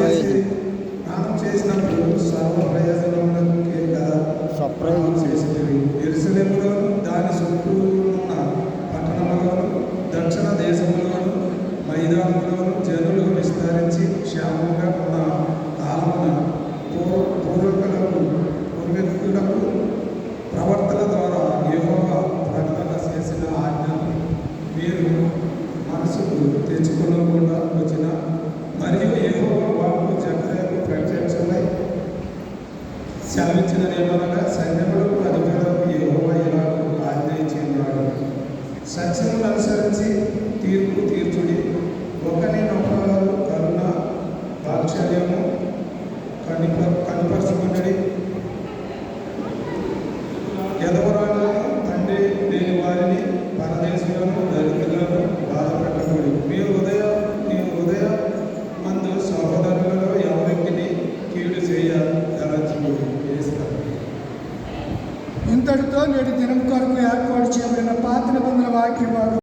చేసి చేసినప్పుడు సర్వ ప్రయోజనములకే కదా చేసినవి ఎరుసలేములోను దాని చుట్టూ ఉన్న పట్టణములోను దక్షిణ దేశములోను మైదానములోను జనులు విస్తరించి క్షేమంగా ఉన్న కాలమున పూర్వ పూర్వకులకు పూర్వీకులకు ప్రవర్తన ద్వారా యెహోవా ప్రకటన చేసిన ఆజ్ఞను మీరు మనసుకు తెచ్చుకోకుండా వచ్చిన సెలవిచ్చిన నియమనగా సైన్యములకు అధికారులకు యెహోవా ఇలాగూ ఆజ్ఞ ఇచ్చిన్నాడు అనుసరించి తీర్పు తీర్చుడి. ఒకని నొప్పవారు కరుణ వాత్సల్యము కనిప కనపరచుకున్నది ఎదవరాలను ఇంతటితో నేటి దినం కొరకు ఏర్పాటు చేయబడిన పాత నిబంధన వాక్య భాగం